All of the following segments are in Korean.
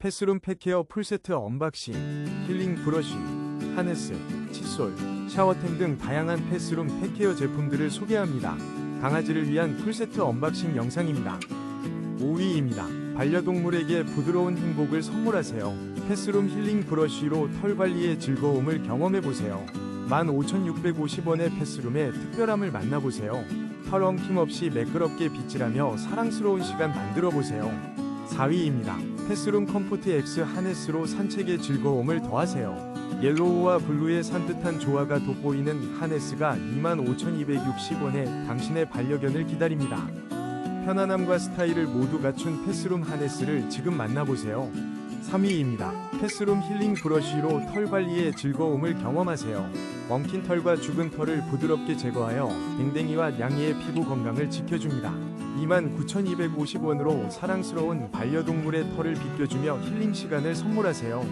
패스룸 펫케어 풀세트 언박싱, 힐링 브러쉬, 하네스, 칫솔, 샤워템 등 다양한 패스룸 펫케어 제품들을 소개합니다. 강아지를 위한 풀세트 언박싱 영상입니다. 5위입니다. 반려동물에게 부드러운 행복을 선물하세요. 패스룸 힐링 브러쉬로 털 관리의 즐거움을 경험해보세요. 15,650원의 패스룸의 특별함을 만나보세요. 털 엉킴 없이 매끄럽게 빗질하며 사랑스러운 시간 만들어보세요. 4위입니다. 패스룸 컴포트 X 하네스로 산책의 즐거움을 더하세요. 옐로우와 블루의 산뜻한 조화가 돋보이는 하네스가 25,260원에 당신의 반려견을 기다립니다. 편안함과 스타일을 모두 갖춘 패스룸 하네스를 지금 만나보세요. 3위입니다. 패스룸 힐링 브러쉬로 털 관리의 즐거움을 경험하세요. 엉킨 털과 죽은 털을 부드럽게 제거하여 댕댕이와 양이의 피부 건강을 지켜줍니다. 29,250원으로 사랑스러운 반려동물의 털을 비껴주며 힐링 시간을 선물하세요.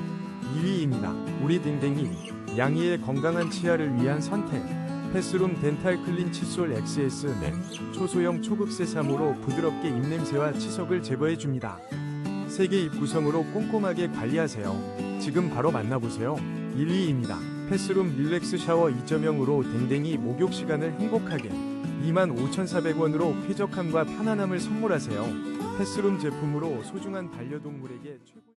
2위입니다. 우리 댕댕이 양이의 건강한 치아를 위한 선택. 패스룸 덴탈 클린 칫솔 XS 넷 초소형 초극세사모로 부드럽게 입냄새와 치석을 제거해줍니다. 세계 입 구성으로 꼼꼼하게 관리하세요. 지금 바로 만나보세요. 1위입니다. 패스룸 릴렉스 샤워 2.0으로 댕댕이 목욕 시간을 행복하게 25,400원으로 쾌적함과 편안함을 선물하세요. 패스룸 제품으로 소중한 반려동물에게 최고